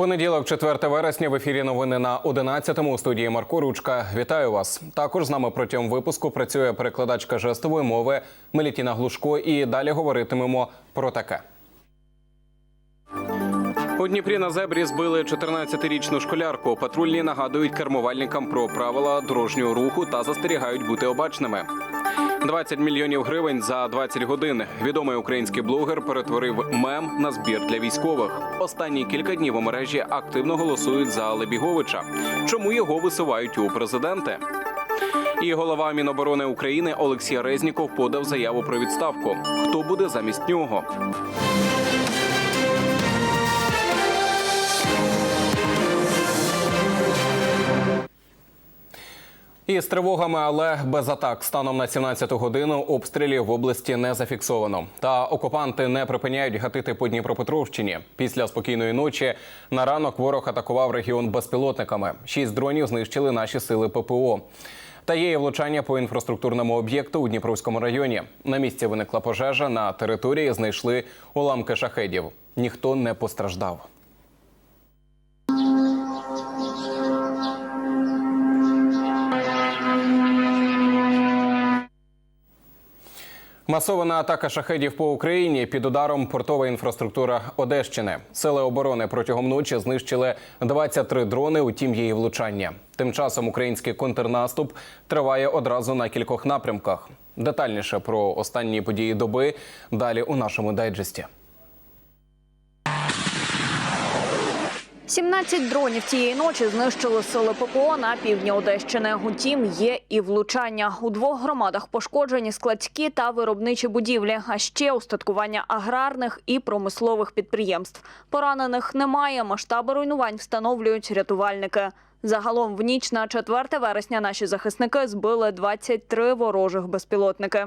Понеділок, 4 вересня, в ефірі новини на 11-му у студії Марко Ручка. Вітаю вас. Також з нами протягом випуску працює перекладачка жестової мови Мелітіна Глушко. І далі говоритимемо про таке. У Дніпрі на зебрі збили 14-річну школярку. Патрульні нагадують кермувальникам про правила дорожнього руху та застерігають бути обачними. 20 мільйонів гривень за 20 годин. Відомий український блогер перетворив мем на збір для військових. Останні кілька днів у мережі активно голосують за Лебіговича. Чому його висувають у президенти? І голова Міноборони України Олексій Резніков подав заяву про відставку. Хто буде замість нього? І з тривогами, але без атак станом на 17 годину обстрілів в області не зафіксовано. Та окупанти не припиняють гатити по Дніпропетровщині. Після спокійної ночі на ранок ворог атакував регіон безпілотниками. Шість дронів знищили наші сили ППО. Та є і влучання по інфраструктурному об'єкту у Дніпровському районі. На місці виникла пожежа. На території знайшли уламки шахедів. Ніхто не постраждав. Масована атака шахедів по Україні під ударом портова інфраструктура Одещини. Сили оборони протягом ночі знищили 23 дрони. Утім, її влучання. Тим часом український контрнаступ триває одразу на кількох напрямках. Детальніше про останні події доби далі у нашому дайджесті. 17 дронів тієї ночі знищили сили ППО на півдні Одещини. Утім, є і влучання. У двох громадах пошкоджені складські та виробничі будівлі, а ще устаткування аграрних і промислових підприємств. Поранених немає. Масштаби руйнувань встановлюють рятувальники. Загалом в ніч на 4 вересня наші захисники збили 23 ворожих безпілотники.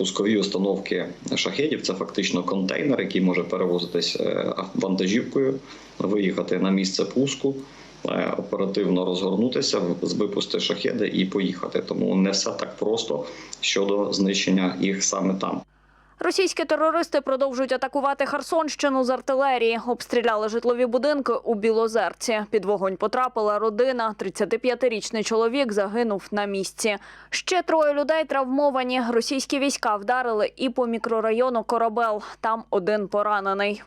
Пускові установки шахедів це фактично контейнер, який може перевозитись е, вантажівкою, виїхати на місце пуску, е, оперативно розгорнутися, випусти шахеди і поїхати. Тому не все так просто щодо знищення їх саме там. Російські терористи продовжують атакувати Херсонщину з артилерії. Обстріляли житлові будинки у Білозерці. Під вогонь потрапила родина. 35-річний чоловік загинув на місці. Ще троє людей травмовані. Російські війська вдарили і по мікрорайону Корабел. Там один поранений.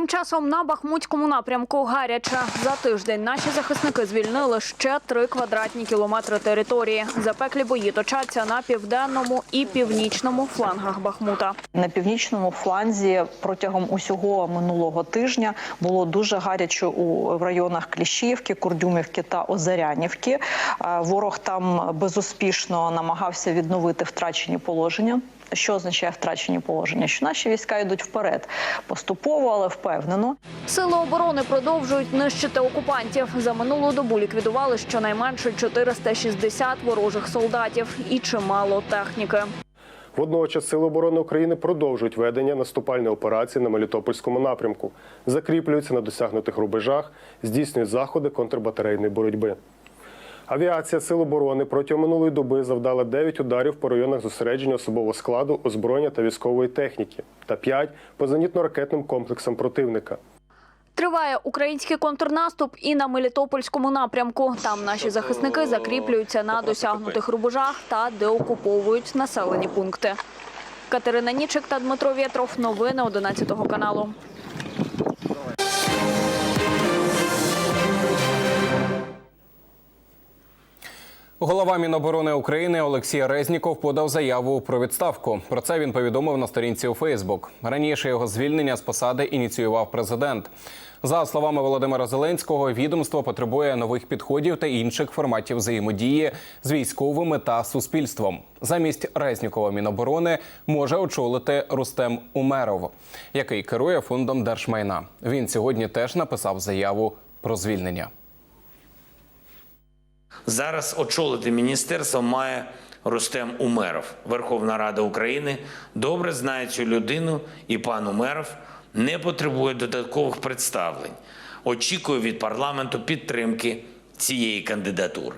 Тим часом на Бахмутському напрямку гаряче. За тиждень наші захисники звільнили ще три квадратні кілометри території. Запеклі бої точаться на південному і північному флангах Бахмута. На північному фланзі протягом усього минулого тижня було дуже гаряче у районах Кліщівки, Курдюмівки та Озарянівки. Е, Ворог там безуспішно намагався відновити втрачені положення. Що означає втрачені положення? Що наші війська йдуть вперед поступово, але впевнено. Сили оборони продовжують нищити окупантів. За минулу добу ліквідували щонайменше 460 ворожих солдатів і чимало техніки. Водночас Сили оборони України продовжують ведення наступальної операції на Мелітопольському напрямку, закріплюються на досягнутих рубежах, здійснюють заходи контрбатарейної боротьби. Авіація Сил оборони протягом минулої доби завдала 9 ударів по районах зосередження особового складу, озброєння та військової техніки та 5 по зенітно-ракетним комплексам противника. Триває український контрнаступ і на Мелітопольському напрямку. Там наші захисники закріплюються на досягнутих рубежах та деокуповують населені пункти. Катерина Нічик та Дмитро Вєтров. Новини 11 каналу. Голова Міноборони України Олексій Резніков подав заяву про відставку. Про це він повідомив на сторінці у Фейсбук. Раніше його звільнення з посади ініціював президент. За словами Володимира Зеленського, відомство потребує нових підходів та інших форматів взаємодії з військовими та суспільством. Замість Резнікова Міноборони може очолити Рустем Умеров, який керує фондом держмайна. Він сьогодні теж написав заяву про звільнення. Зараз очолити міністерство має Рустем Умеров. Верховна Рада України добре знає цю людину, і пан Умеров не потребує додаткових представлень. Очікую від парламенту підтримки цієї кандидатури.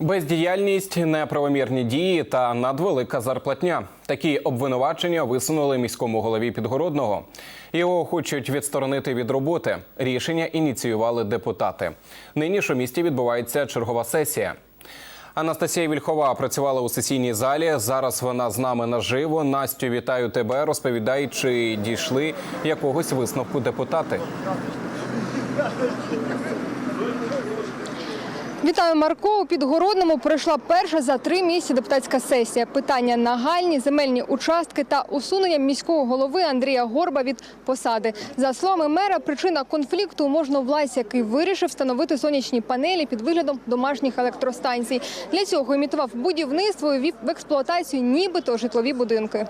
Бездіяльність, неправомірні дії та надвелика зарплатня. Такі обвинувачення висунули міському голові Підгородного. Його хочуть відсторонити від роботи. Рішення ініціювали депутати. Нині ж у місті відбувається чергова сесія. Анастасія Вільхова працювала у сесійній залі. Зараз вона з нами наживо. Настю, вітаю тебе. Розповідай, чи дійшли якогось висновку депутати. Вітаю, Марко. У Підгородному пройшла перша за три місяці депутатська сесія. Питання нагальні, земельні участки та усунення міського голови Андрія Горба від посади. За словами мера, причина конфлікту у можновласті, який вирішив встановити сонячні панелі під виглядом домашніх електростанцій. Для цього імітував будівництво і ввів в експлуатацію нібито житлові будинки.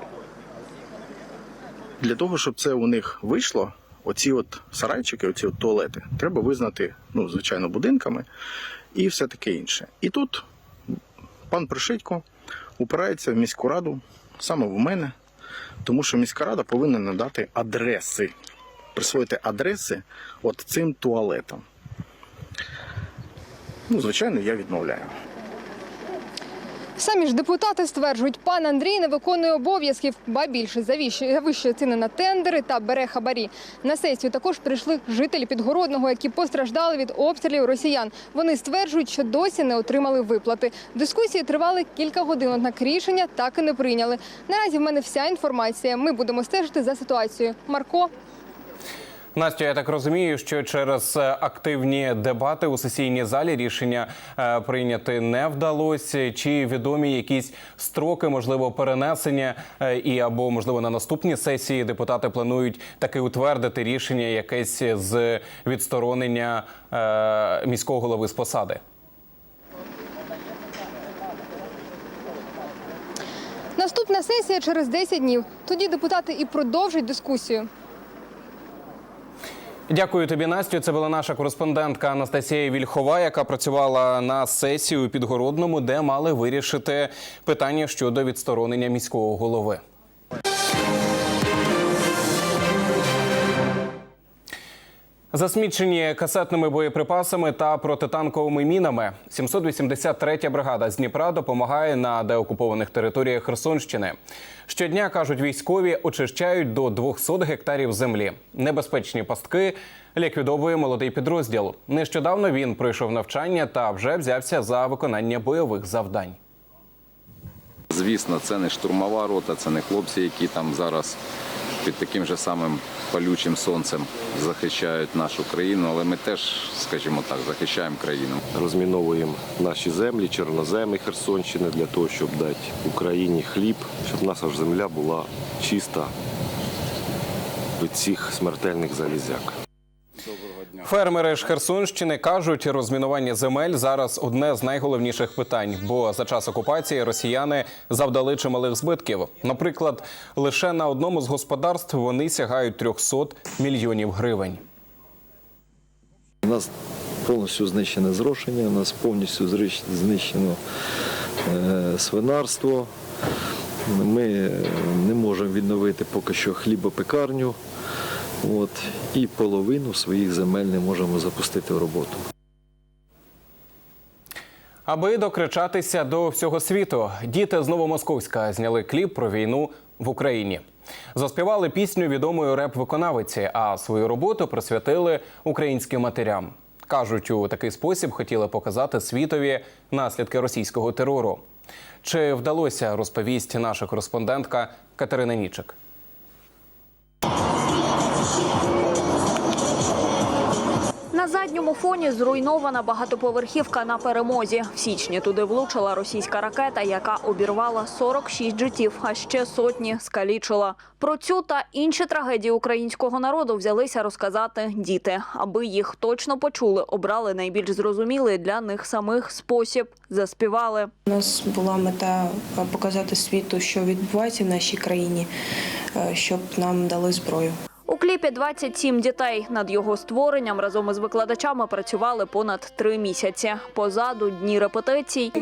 Для того, щоб це у них вийшло, оці от сарайчики, оці от туалети, треба визнати, ну, звичайно, будинками і все таке інше. І тут пан Пришитько упирається в міську раду, саме в мене, тому що міська рада повинна надати адреси, присвоїти адреси от цим туалетам. Ну, звичайно, я відмовляю. Самі ж депутати стверджують, пан Андрій не виконує обов'язків, ба більше завищує ціни на тендери та бере хабарі. На сесію також прийшли жителі Підгородного, які постраждали від обстрілів росіян. Вони стверджують, що досі не отримали виплати. Дискусії тривали кілька годин, однак рішення так і не прийняли. Наразі в мене вся інформація. Ми будемо стежити за ситуацією. Марко. Настя, я так розумію, що через е, активні дебати у сесійній залі рішення е, прийняти не вдалося. Чи відомі якісь строки, можливо, перенесення, е, і або можливо на наступній сесії депутати планують таки утвердити рішення якесь з відсторонення міського голови з посади? Наступна сесія через 10 днів. Тоді депутати і продовжать дискусію. Дякую тобі, Настю. Це була наша кореспондентка Анастасія Вільхова, яка працювала на сесії у Підгородному, де мали вирішити питання щодо відсторонення міського голови. Засмічені касетними боєприпасами та протитанковими мінами. 783-я бригада з Дніпра допомагає на деокупованих територіях Херсонщини. Щодня кажуть військові, очищають до 200 гектарів землі. Небезпечні пастки ліквідовує молодий підрозділ. Нещодавно він пройшов навчання та вже взявся за виконання бойових завдань. Звісно, це не штурмова рота, це не хлопці, які там зараз під таким же самим палючим сонцем захищають нашу країну, але ми теж, скажімо так, захищаємо країну. розміновуємо наші землі, чорноземи Херсонщини для того, щоб дати Україні хліб, щоб наша земля була чиста від цих смертельних залізяк. Фермери ж Херсонщини кажуть, розмінування земель зараз одне з найголовніших питань, бо за час окупації росіяни завдали чималих збитків. Наприклад, лише на одному з господарств вони сягають 300 мільйонів гривень. У нас повністю знищене зрошення, у нас повністю знищено е, свинарство. Ми не можемо відновити поки що хлібопекарню. От, і половину своїх земель не можемо запустити в роботу. Аби докричатися до всього світу, діти з Новомосковська зняли кліп про війну в Україні. Заспівали пісню відомої реп-виконавиці, а свою роботу присвятили українським матерям. Кажуть, у такий спосіб хотіли показати світові наслідки російського терору. Чи вдалося розповість наша кореспондентка Катерина Нічик? Задньому фоні зруйнована багатоповерхівка на перемозі. В січні туди влучила російська ракета, яка обірвала 46 життів, а ще сотні скалічила. Про цю та інші трагедії українського народу взялися розказати діти, аби їх точно почули, обрали найбільш зрозумілий для них самих спосіб. Заспівали. У нас була мета показати світу, що відбувається в нашій країні, е, щоб нам дали зброю. У кліпі 27 дітей. Над його створенням разом із викладачами працювали понад три місяці. Позаду дні репетицій.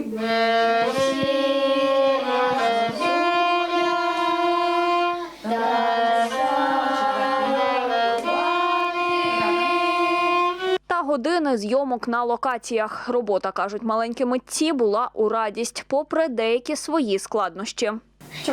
години зйомок на локаціях. Робота, кажуть маленькі митці, була у радість, попри деякі свої складнощі.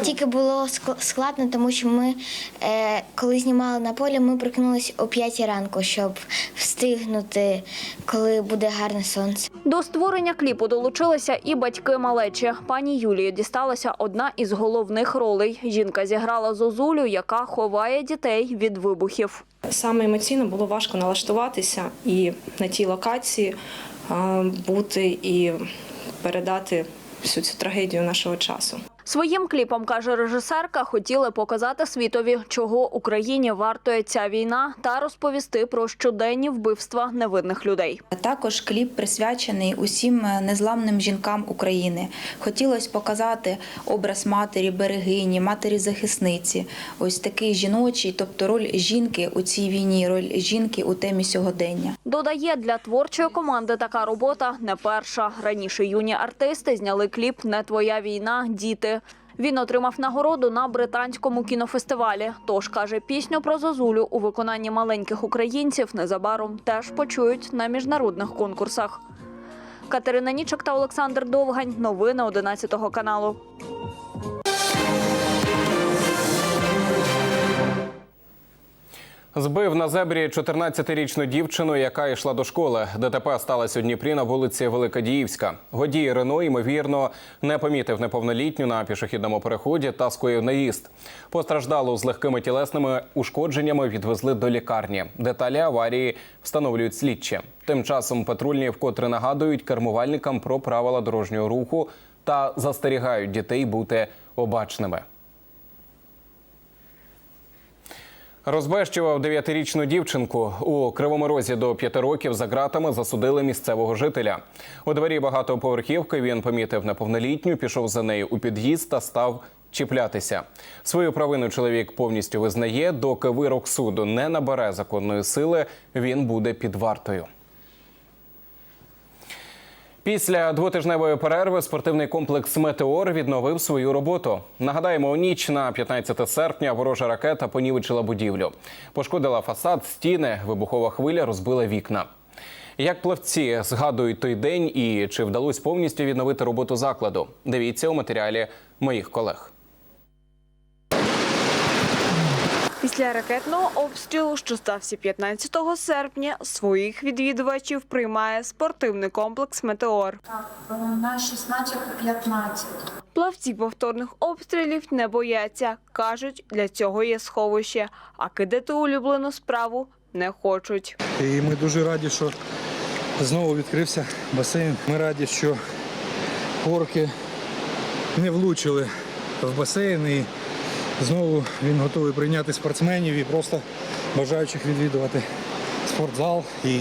Тільки було ск- складно, тому що ми, е, коли знімали на полі, ми прокинулись о 5 ранку, щоб встигнути, коли буде гарне сонце. До створення кліпу долучилися і батьки малечі. Пані Юлії дісталася одна із головних ролей. Жінка зіграла Зозулю, яка ховає дітей від вибухів. Саме емоційно було важко налаштуватися і на тій локації бути і передати всю цю трагедію нашого часу. Своїм кліпом, каже режисерка, хотіли показати світові, чого Україні вартує ця війна, та розповісти про щоденні вбивства невинних людей. Також кліп присвячений усім е, незламним жінкам України. Хотілося показати образ матері берегині, матері захисниці. Ось такий жіночий, тобто роль жінки у цій війні, роль жінки у темі сьогодення. Додає, для творчої команди така робота не перша. Раніше юні артисти зняли кліп Не твоя війна, діти. Він отримав нагороду на британському кінофестивалі. Тож каже, пісню про Зозулю у виконанні маленьких українців незабаром теж почують на міжнародних конкурсах. Катерина Нічок та Олександр Довгань. Новини 11 каналу. Збив на зебрі 14-річну дівчину, яка йшла до школи. ДТП сталося у Дніпрі на вулиці Великодіївська. Водій Рено, ймовірно, не помітив неповнолітню на пішохідному переході та скоїв наїзд. Постраждалу з легкими тілесними ушкодженнями відвезли до лікарні. Деталі аварії встановлюють слідчі. Тим часом патрульні вкотре нагадують кермувальникам про правила дорожнього руху та застерігають дітей бути обачними. Розбещував дев'ятирічну дівчинку у кривому розі до п'яти років за ґратами засудили місцевого жителя. У дворі багатоповерхівки він помітив неповнолітню, пішов за нею у під'їзд та став чіплятися. Свою провину чоловік повністю визнає. Доки вирок суду не набере законної сили, він буде під вартою. Після двотижневої перерви спортивний комплекс Метеор відновив свою роботу. Нагадаємо, у ніч на 15 серпня ворожа ракета понівечила будівлю, пошкодила фасад, стіни, вибухова хвиля розбила вікна. Як плавці згадують той день і чи вдалося повністю відновити роботу закладу? Дивіться у матеріалі моїх колег. Після ракетного обстрілу, що стався 15 серпня, своїх відвідувачів приймає спортивний комплекс Метеор. На 16-15. Плавці повторних обстрілів не бояться. кажуть, для цього є сховище, а кидати улюблену справу не хочуть. І ми дуже раді, що знову відкрився басейн. Ми раді, що орки не влучили в басейн і знову він готовий прийняти спортсменів і просто бажаючих відвідувати спортзал і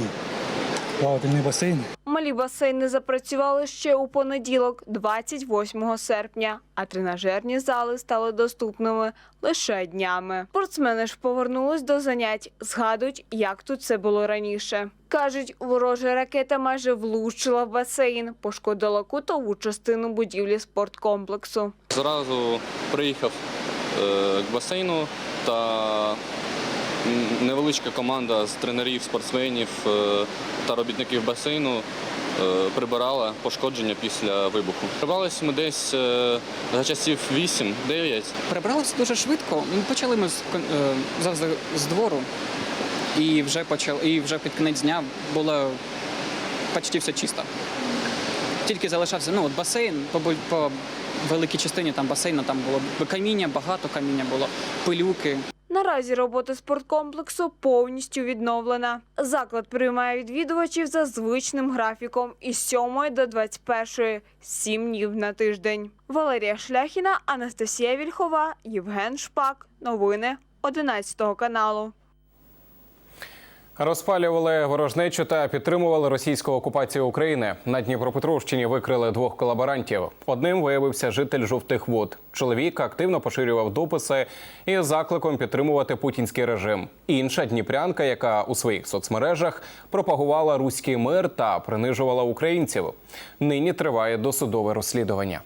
плавательний басейн. Малі басейни запрацювали ще у понеділок, 28 серпня, а тренажерні зали стали доступними лише днями. Спортсмени ж повернулись до занять, згадують, як тут це було раніше. Кажуть, ворожа ракета майже влучила в басейн, пошкодила кутову частину будівлі спорткомплексу. Зразу приїхав к басейну та невеличка команда з тренерів, спортсменів е, та робітників басейну е, прибирала пошкодження після вибуху. Прибралися ми десь е, за часів 8-9. Прибралися дуже швидко. Ну, Почали ми з, е, завжди з двору, і вже почали, і вже під кінець дня було почти все чисто. Тільки залишався ну, от басейн, великій частині там басейну там було каміння, багато каміння було, пилюки. Наразі робота спорткомплексу повністю відновлена. Заклад приймає відвідувачів за звичним графіком із 7 до 21, 7 днів на тиждень. Валерія Шляхіна, Анастасія Вільхова, Євген Шпак. Новини 11 каналу. Розпалювали ворожнечу та підтримували російську окупацію України. На Дніпропетровщині викрили двох колаборантів. Одним виявився житель жовтих вод. Чоловік активно поширював дописи із закликом підтримувати путінський режим. Інша дніпрянка, яка у своїх соцмережах пропагувала руський мир та принижувала українців. Нині триває досудове розслідування.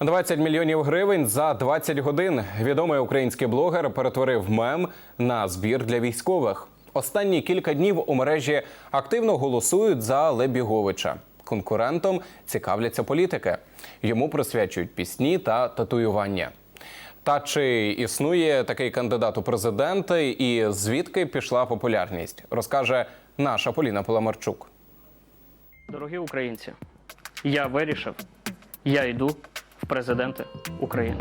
20 мільйонів гривень за 20 годин. Відомий український блогер перетворив мем на збір для військових. Останні кілька днів у мережі активно голосують за Лебіговича. Конкурентом цікавляться політики. Йому присвячують пісні та татуювання. Та чи існує такий кандидат у президенти і звідки пішла популярність, розкаже наша Поліна Поломарчук. Дорогі українці, я вирішив, я йду в президенти України.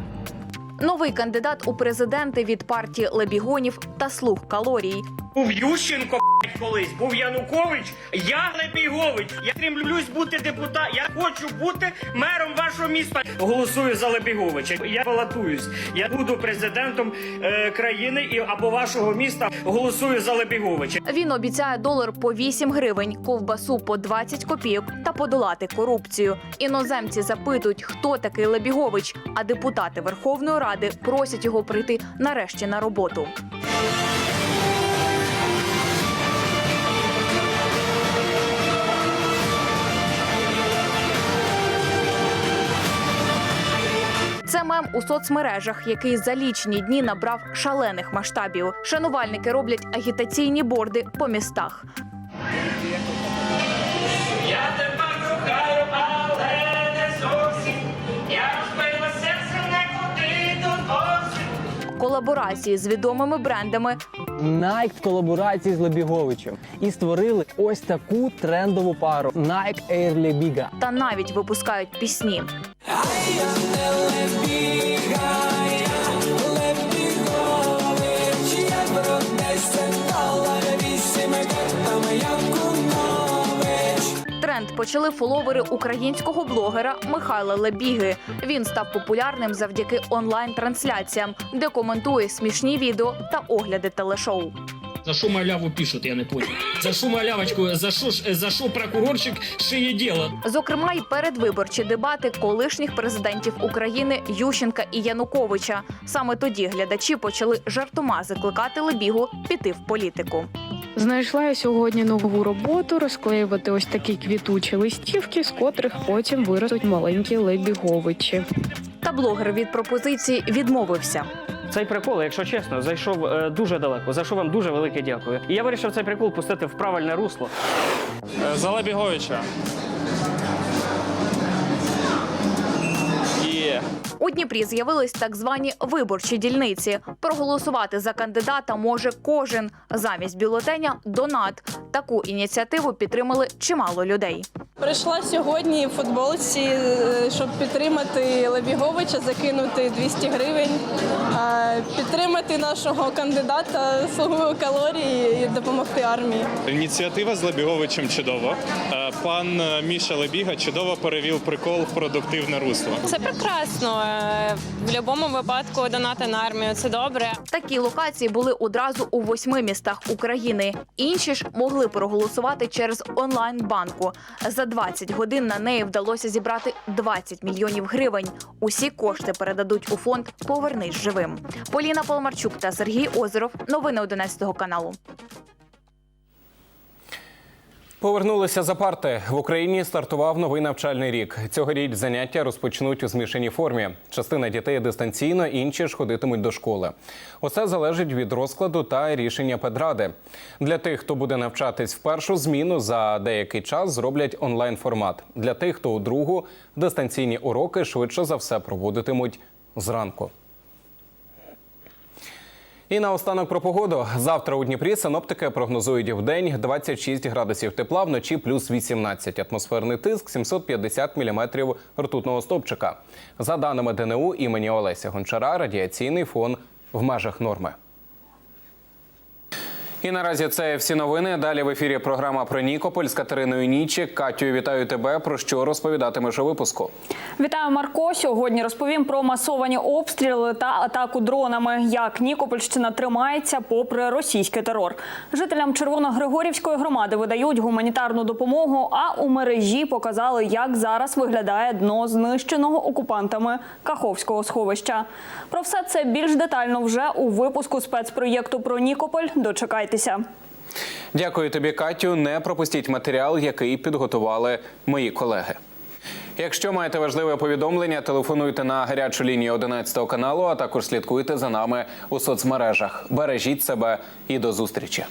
Новий кандидат у президенти від партії Лебігонів та слуг калорій. Був Ющенко б***ь, колись, був Янукович, я Лебігович. Я стремлюсь бути депутатом. Я хочу бути мером вашого міста. Голосую за Лебіговича. Я балотуюсь. Я буду президентом е, країни і або вашого міста. Голосую за Лебіговича. Він обіцяє долар по 8 гривень, ковбасу по 20 копійок та подолати корупцію. Іноземці запитують, хто такий Лебігович, а депутати Верховної Ради просять його прийти нарешті на роботу. Це у соцмережах, який за лічні дні набрав шалених масштабів. Шанувальники роблять агітаційні борди по містах. Я тебе кохаю, але не зовсім. Я розбила серце не куди тут осінь. Колаборації з відомими брендами Nike в колаборації з Лебіговичем і створили ось таку трендову пару Nike Air Lebiga. та навіть випускають пісні. Почали фоловери українського блогера Михайла Лебіги. Він став популярним завдяки онлайн-трансляціям, де коментує смішні відео та огляди телешоу. За що маляву пишуть, я не понял. За що малявочку, за що, ж- за що прокурорчик шиє діло? Зокрема, й передвиборчі дебати колишніх президентів України Ющенка і Януковича. Саме тоді глядачі почали жартома закликати Лебігу піти в політику. Знайшла я сьогодні нову роботу розклеювати ось такі квітучі листівки, з котрих потім виростуть маленькі лебіговичі. Та блогер від пропозиції відмовився. Цей прикол, якщо чесно, зайшов е, дуже далеко. За що вам дуже велике дякую. І я вирішив цей прикол пустити в правильне русло. За Лебіговича. Є. У Дніпрі з'явились так звані виборчі дільниці. Проголосувати за кандидата може кожен. Замість бюлетеня донат. Таку ініціативу підтримали чимало людей. Прийшла сьогодні в футболці, е, щоб підтримати Лебіговича, закинути 200 гривень, підтримати нашого кандидата, слугу калорії і допомогти армії. Ініціатива з Лебіговичем чудова. Е, Пан е, Міша Лебіга чудово перевів прикол в продуктивне русло. Це прекрасно. В будь-якому випадку донати на армію це добре. Такі локації були одразу у восьми містах України. Інші ж могли проголосувати через онлайн-банку. За 20 годин на неї вдалося зібрати 20 мільйонів гривень. Усі кошти передадуть у фонд Повернись живим. Поліна Полмарчук та Сергій Озеров. Новини 11 каналу. Повернулися за парти. В Україні стартував новий навчальний рік. Цьогоріч заняття розпочнуть у змішаній формі. Частина дітей дистанційно, інші ж ходитимуть до школи. Усе залежить від розкладу та рішення педради. Для тих, хто буде навчатись в першу зміну, за деякий час зроблять онлайн формат. Для тих, хто у другу дистанційні уроки швидше за все проводитимуть зранку. І наостанок про погоду. Завтра у Дніпрі синоптики прогнозують в день 26 градусів тепла, вночі плюс 18. Атмосферний тиск 750 міліметрів ртутного стопчика. За даними ДНУ імені Олеся Гончара, радіаційний фон в межах норми. І наразі це всі новини. Далі в ефірі програма про Нікополь з Катериною Нічик. Катю, вітаю тебе. Про що розповідатимеш у випуску? Вітаю, Марко. Сьогодні розповім про масовані обстріли та атаку дронами. Як Нікопольщина тримається попри російський терор. Жителям Червоногригорівської громади видають гуманітарну допомогу. А у мережі показали, як зараз виглядає дно знищеного окупантами Каховського сховища. Про все це більш детально вже у випуску спецпроєкту про Нікополь. Дочекайтеся. Дякую тобі, Катю. Не пропустіть матеріал, який підготували мої колеги. Якщо маєте важливе повідомлення, телефонуйте на гарячу лінію 11 каналу, а також слідкуйте за нами у соцмережах. Бережіть себе і до зустрічі.